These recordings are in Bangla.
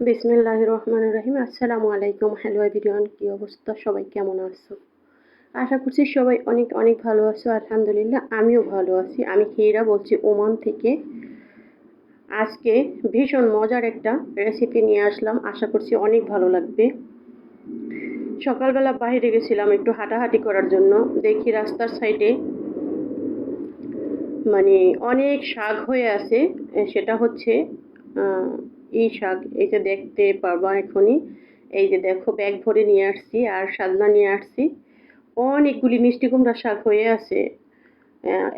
বিসমিল্লাহ রহমান রহিম। আসসালামু আলাইকুম। হ্যালো এভরিওয়ান কি অবস্থা? সবাই কেমন আছো? আশা করছি সবাই অনেক অনেক ভালো আছো। আলহামদুলিল্লাহ, আমিও ভালো আছি। আমি হিরা বলছি ওমান থেকে। আজকে ভীষণ মজার একটা রেসিপি নিয়ে আসলাম। আশা করছি অনেক ভালো লাগবে। সকালবেলা বাইরে গেছিলাম একটু হাঁটাহাঁটি করার জন্য। দেখি রাস্তার সাইডে মানে অনেক শাক হয়ে আছে। সেটা হচ্ছে এই শাক যে দেখতে পারবা এখনই। এই যে দেখো ব্যাগ ভরে নিয়ে আসছি আর সাজনা নিয়ে আসছি। অনেকগুলি মিষ্টি কুমড়া শাক হয়ে আছে।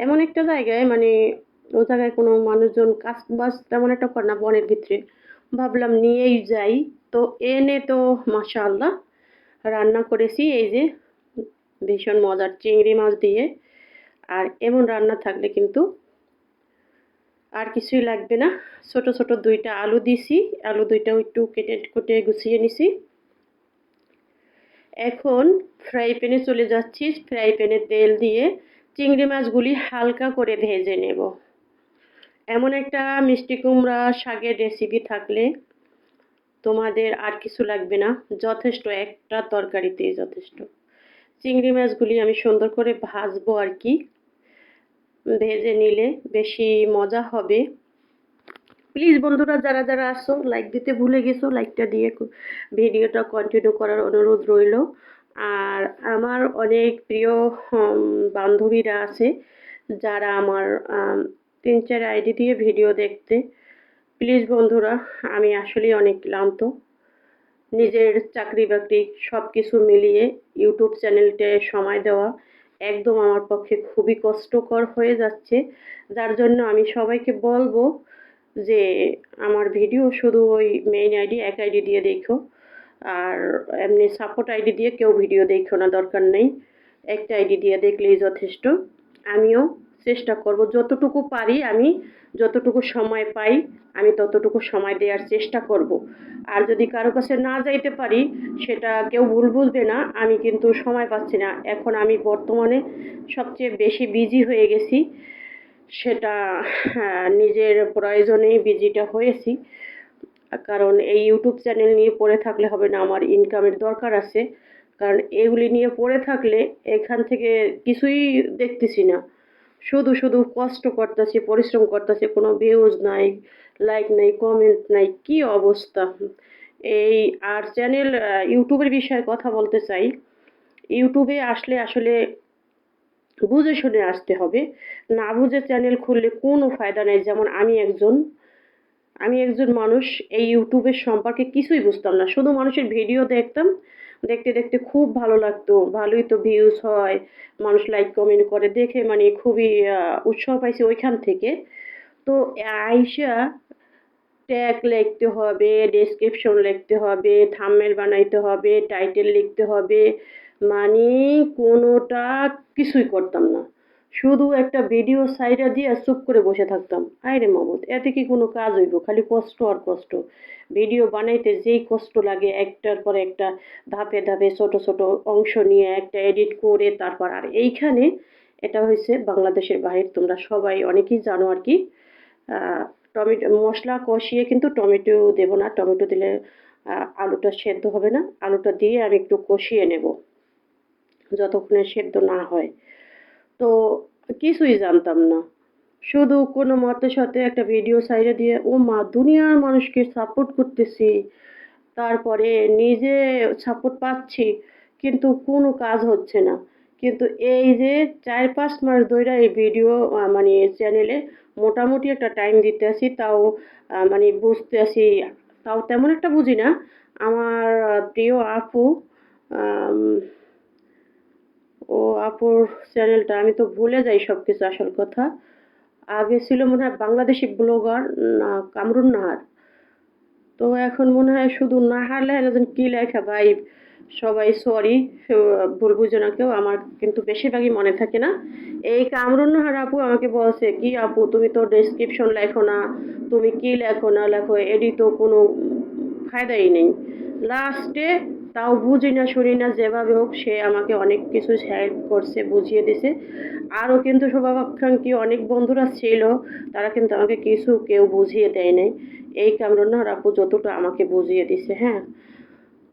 এমন একটা জায়গায় মানে ও জায়গায় কোনো মানুষজন কাজ বাজ তেমন একটা করে না বনের ভিতরে। ভাবলাম নিয়েই যাই। তো এনে তো মাশাআল্লাহ রান্না করেছি। এই যে ভীষণ মজার চিংড়ি মাছ দিয়ে। আর এমন রান্না থাকলে কিন্তু আর কিছুই লাগবে না। ছোট ছোট দুইটা আলু দিছি। আলু দুইটাও একটু কেটে, কুটে গুছিয়ে নিছি। এখন ফ্রাই প্যানে চলে যাচ্ছি। ফ্রাই প্যানে তেল দিয়ে চিংড়ি মাছগুলি হালকা করে ভেজে নেব। এমন একটা মিষ্টি কুমড়া শাকের রেসিপি থাকলে তোমাদের আর কিছু লাগবে না। যথেষ্ট, একটা তরকারিতেই যথেষ্ট। চিংড়ি মাছগুলি আমি সুন্দর করে ভাজবো আর কি। ভেজে নিলে বেশি মজা হবে। প্লিজ বন্ধুরা, যারা যারা আসো লাইক দিতে ভুলে গেছো লাইকটা দিয়ে ভিডিওটা কন্টিনিউ করার অনুরোধ রইল। আর আমার অনেক প্রিয় বান্ধবীরা আছে, যারা আমার তিন চার আইডি দিয়ে ভিডিও দেখতে। প্লিজ বন্ধুরা, আমি আসলে অনেক ক্লান্ত। নিজের চাকরি বাকরি সব কিছু মিলিয়ে ইউটিউব চ্যানেলটায় সময় দেওয়া। একদম আমার পক্ষে খুবই কষ্টকর হয়ে যাচ্ছে। যার জন্য আমি সবাইকে বলব যে, আমার ভিডিও শুধু ওই মেইন আইডি এক আইডি দিয়ে দেখো। আর এমনি সাপোর্ট আইডি দিয়ে কেউ ভিডিও দেখো না, দরকার নেই। একটা আইডি দিয়ে দেখলেই যথেষ্ট। আমিও চেষ্টা করব। যতটুকু পারি আমি যতটুকু সময় পাই আমি ততটুকু সময় দেওয়ার চেষ্টা করব। আর যদি কারও কাছে না যাইতে পারি সেটা কেউ ভুল বুঝবে না আমি কিন্তু সময় পাচ্ছি না। এখন আমি বর্তমানে সবচেয়ে বেশি বিজি হয়ে গেছি সেটা হ্যাঁ, নিজের প্রয়োজনেই বিজিটা হয়েছি। কারণ এই ইউটিউব চ্যানেল নিয়ে পড়ে থাকলে হবে না আমার ইনকামের দরকার আছে। কারণ এগুলি নিয়ে পড়ে থাকলে এখান থেকে কিছুই দেখতেছি না। শুধু শুধু কষ্ট করতেছি, পরিশ্রম করতেছি, কোনো ভিউজ নাই লাইক নাই কমেন্ট নাই, কি অবস্থা? এই আর চ্যানেল ইউটিউবের বিষয়ে কথা বলতে চাই। ইউটিউবে আসলে আসলে বুঝে শুনে আসতে হবে। না বুঝে চ্যানেল খুললে কোনো ফায়দা নেই। যেমন আমি একজন আমি একজন মানুষ, এই ইউটিউবের সম্পর্কে কিছুই বুঝতাম না। শুধু মানুষের ভিডিও দেখতাম দেখতে দেখতে খুব ভালো লাগতো। ভালোই তো ভিউজ হয়, মানুষ লাইক কমেন্ট করে। দেখে মানে খুবই উৎসাহ পাইছি ওইখান থেকে। তো আইসা ট্যাগ লিখতে হবে ডেসক্রিপশন লিখতে হবে থামেল বানাইতে হবে টাইটেল লিখতে হবে। মানে কোনোটা কিছুই করতাম না। শুধু একটা ভিডিও সাইডা দিয়ে চুপ করে বসে থাকতাম। আরে মমত এতে কি কোনো কাজ হইব? খালি কষ্ট আর কষ্ট। ভিডিও বানাইতে যেই কষ্ট লাগে, একটার পর একটা ধাপে ধাপে ছোট ছোট অংশ নিয়ে একটা এডিট করে তারপর আর এইখানে এটা হয়েছে বাংলাদেশের বাহির। তোমরা সবাই অনেকেই জানো আর কি টমেটো, মশলা কষিয়ে কিন্তু টমেটো দেবো না। টমেটো দিলে আলুটা সেদ্ধ হবে না। আলুটা দিয়ে আমি একটু কষিয়ে নেব, যতক্ষণে সেদ্ধ না হয়। তো কিছুই জানতাম না। শুধু কোনো মতে সাথে একটা ভিডিও সাইডে দিয়ে, ও মা, দুনিয়ার মানুষকে সাপোর্ট করতেছি, তারপরে নিজে সাপোর্ট পাচ্ছি, কিন্তু কোনো কাজ হচ্ছে না। কিন্তু এই যে চার পাঁচ মাস ধরে এই ভিডিও মানে চ্যানেলে মোটামুটি একটা টাইম দিতে আসি তাও মানে বুঝতে আসি তাও তেমন একটা বুঝি না। আমার প্রিয় আপু ও আপুর চ্যানেলটা, আমি তো ভুলে যাই সব কিছু আসল কথা। আগে ছিল মনে হয় বাংলাদেশি ব্লগার না কামরুন নাহার। তো এখন মনে হয় শুধু নাহার লেখা কি লেখা, ভাই, সবাই সরি ভুল বুঝো না কেউ, আমার কিন্তু বেশিরভাগই মনে থাকে না। এই কামরুন নাহার আপু আমাকে বলছে, কি আপু, তুমি তো ডেসক্রিপশন লেখো না, তুমি কি লেখো না লেখো এডি তো কোনো ফায়দাই নেই। লাস্টে তাও বুঝি না, শুনি না, যেভাবে হোক সে আমাকে অনেক কিছু হেল্প করছে, বুঝিয়ে দিছে। আরও কিন্তু শুভাকাঙ্ক্ষী অনেক বন্ধুরা ছিল, তারা কিন্তু আমাকে কিছু কেউ বুঝিয়ে দেয় নাই। এই কামরুন আর আপু যতটা আমাকে বুঝিয়ে দিছে হ্যাঁ?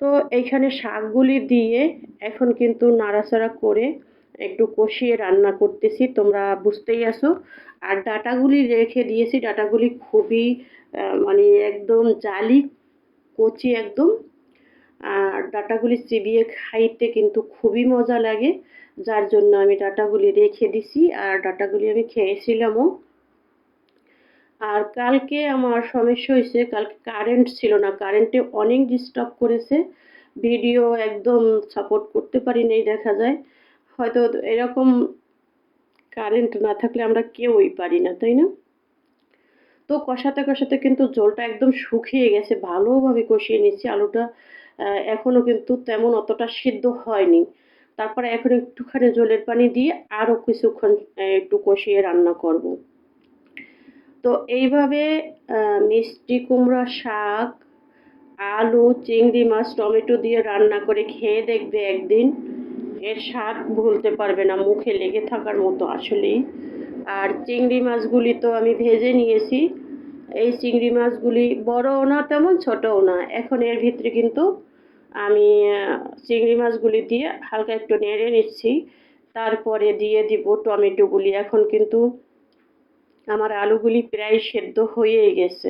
তো এইখানে শাকগুলি দিয়ে এখন কিন্তু নাড়াচাড়া করে একটু কষিয়ে রান্না করতেছি, তোমরা বুঝতেই আসো আর ডাটাগুলি রেখে দিয়েছি, ডাটাগুলি খুবই মানে একদম জালি, কচি একদম। আর ডাটাগুলি চিবিয়ে খাইতে কিন্তু খুবই মজা লাগে, যার জন্য আমি ডাটাগুলি রেখে দিছি আর ডাটাগুলি আমি খেয়েছিলামও। আর কালকে আমার সমস্যা হয়েছে, কালকে কারেন্ট ছিল না কারেন্টে অনেক ডিস্টার্ব করেছে ভিডিও একদম সাপোর্ট করতে পারি নেই দেখা যায়। হয়তো এরকম কারেন্ট না থাকলে আমরা কেউই পারি না, তাই না? তো কষাতে কষাতে কিন্তু জলটা একদম শুকিয়ে গেছে, ভালোভাবে কষিয়ে নিচ্ছি আলুটা আহ, এখনও কিন্তু তেমন অতটা সিদ্ধ হয়নি। তারপরে এখন একটুখানি জলের পানি দিয়ে আরও কিছুক্ষণ একটু কষিয়ে রান্না করব। তো এইভাবে মিষ্টি কুমড়া শাক আলু চিংড়ি মাছ টমেটো দিয়ে রান্না করে খেয়ে দেখবে একদিন। এর স্বাদ ভুলতে পারবে না মুখে লেগে থাকার মতো আসলেই। আর চিংড়ি মাছগুলি তো আমি ভেজে নিয়েছি। এই চিংড়ি মাছগুলি বড়ও না, তেমন ছোটও না। এখন এর ভিতরে কিন্তু আমি চিংড়ি মাছগুলি দিয়ে হালকা একটু নেড়ে নিচ্ছি। তারপরে দিয়ে দিব টমেটোগুলি। এখন কিন্তু আমার আলুগুলি প্রায় সেদ্ধ হয়েই গেছে।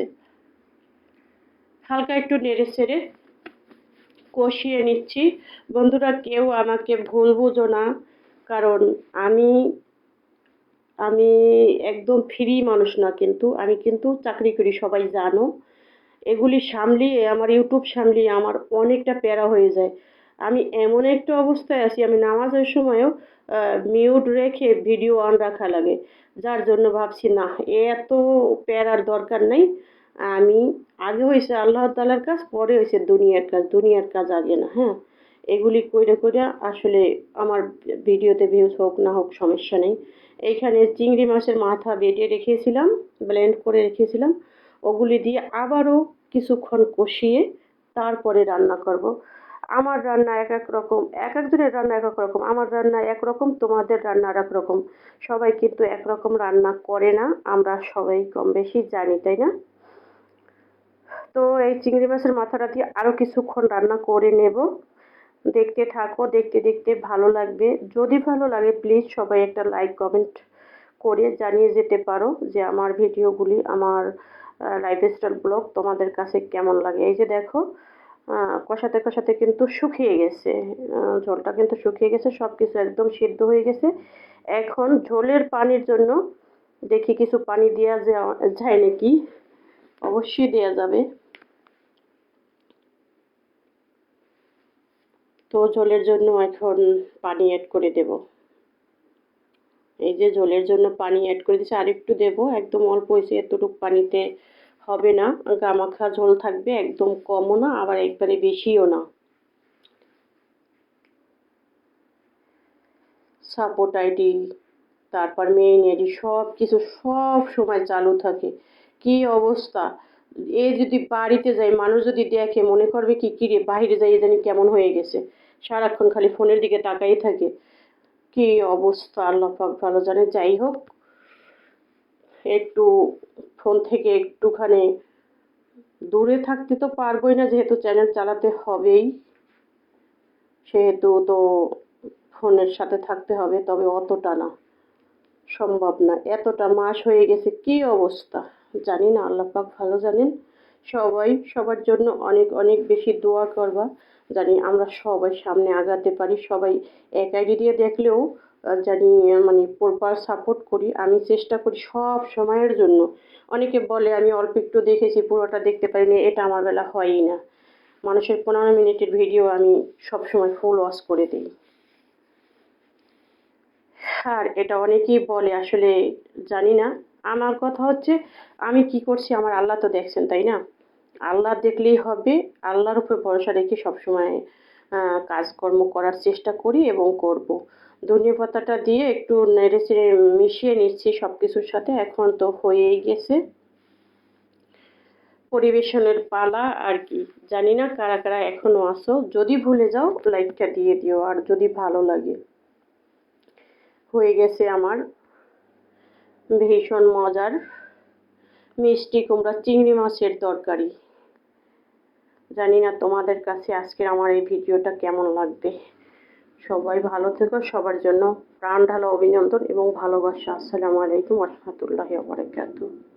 হালকা একটু নেড়ে ছেড়ে কষিয়ে নিচ্ছি। বন্ধুরা, কেউ আমাকে ভুল বুঝো না, কারণ আমি আমি একদম ফ্রি মানুষ না কিন্তু। আমি কিন্তু চাকরি করি, সবাই জানো। এগুলি সামলিয়ে, আমার ইউটিউব সামলিয়ে আমার অনেকটা প্যারা হয়ে যায়। আমি এমন একটা অবস্থায় আছি, আমি নামাজের সময়ও মিউট রেখে ভিডিও অন রাখা লাগে। যার জন্য ভাবছি, না, এত প্যারার দরকার নেই। আমি, আগে হয়েছে আল্লাহ তালার কাজ, পরে হয়েছে দুনিয়ার কাজ। দুনিয়ার কাজ আগে না হ্যাঁ? এগুলি কইরে কইরে আসলে আমার ভিডিওতে ভিউজ হোক না হোক সমস্যা নেই। এইখানে চিংড়ি মাছের মাথা বেটে রেখেছিলাম ব্লেন্ড করে রেখেছিলাম। ওগুলি দিয়ে আবারও কিছুক্ষণ কষিয়ে তারপরে রান্না করব। আমার রান্না এক এক রকম, এক একজনের রান্না এক এক রকম, আমার রান্না এক রকম, তোমাদের রান্না আর এক রকম। সবাই কিন্তু একরকম রান্না করে না, আমরা সবাই কম বেশি জানি, তাই না? তো এই চিংড়ি মাছের মাথাটা দিয়ে আরও কিছুক্ষণ রান্না করে নেব। দেখতে থাকো, দেখতে দেখতে ভালো লাগবে। যদি ভালো লাগে প্লিজ সবাই একটা লাইক কমেন্ট করে জানিয়ে যেতে পারো যে আমার ভিডিওগুলি, আমার লাইফস্টাইল ব্লগ তোমাদের কাছে কেমন লাগে। এই যে দেখো কষাতে কষাতে কিন্তু শুকিয়ে গেছে। ঝোলটা কিন্তু শুকিয়ে গেছে সব কিছু একদম সিদ্ধ হয়ে গেছে। এখন ঝোলের পানির জন্য দেখি কিছু পানি দেওয়া যায় নাকি? অবশ্যই দেওয়া যাবে। তো ঝোলের জন্য এখন পানি অ্যাড করে দেব। এই যে ঝোলের জন্য পানি অ্যাড করে দিচ্ছি আর একটু দেবো। একদম অল্প হয়েছে, এতটুকু পানিতে হবে না। গামাখা ঝোল থাকবে, একদম কমও না, আবার একবারে বেশিও না। সাপোর্ট আইডি, তারপর মেইন আইডি সব কিছু সব সময় চালু থাকে। কি অবস্থা? এ যদি বাড়িতে যায়, মানুষ যদি দেখে, মনে করবে কি কি রে বাইরে যাই জানি কেমন হয়ে গেছে। সারাক্ষণ খালি ফোনের দিকে তাকাই থাকে। কি অবস্থা, আল্লাহ পাক ভালো জানে। যাই হোক, একটু ফোন থেকে একটুখানি দূরে থাকতে তো পারবোই না, যেহেতু চ্যানেল চালাতে হবেই। সেহেতু তো ফোনের সাথে থাকতে হবে, তবে অতটা না, সম্ভব না। এতটা মাস হয়ে গেছে, কি অবস্থা? জানি না, আল্লাহ পাক ভালো জানেন। সবাই সবার জন্য অনেক অনেক বেশি দোয়া করবা। জানি আমরা সবাই সামনে আগাতে পারি, সবাই এক আইডি দিয়ে দেখলেও জানি মানে প্রপার সাপোর্ট করি। আমি চেষ্টা করি সব সময়ের জন্য। অনেকে বলে, আমি অল্প একটু দেখেছি, পুরোটা দেখতে পারিনি, এটা আমার বেলা হয়ই না। মানুষের পনেরো মিনিটের ভিডিও আমি সব সময় ফুল ওয়াশ করে দিই। আর এটা অনেকেই বলে, আসলে জানি না। আমার কথা হচ্ছে, আমি কি করছি, আমার আল্লাহ তো দেখছেন, তাই না? আল্লাহ দেখলেই হবে। আল্লাহর উপর ভরসা রেখে সবসময় কাজকর্ম করার চেষ্টা করি এবং করব। ধনিয়া পাতাটা দিয়ে একটু নেড়ে চেড়ে মিশিয়ে নিচ্ছি সব কিছুর সাথে। এখন তো হয়েই গেছে। পরিবেশনের পালা আর কি। জানি না কারা কারা এখনও আসো যদি ভুলে যাও, লাইকটা দিয়ে দিও। আর যদি ভালো লাগে, হয়ে গেছে আমার ভীষণ মজার মিষ্টি কুমড়া চিংড়ি মাছের তরকারি। জানি না তোমাদের কাছে আজকের আমার এই ভিডিওটা কেমন লাগবে। সবাই ভালো থেকো, সবার জন্য প্রাণ ঢালা অভিনন্দন এবং ভালোবাসা। আসসালামু আলাইকুম রহমতুল্লাহ বারাকাতুহু।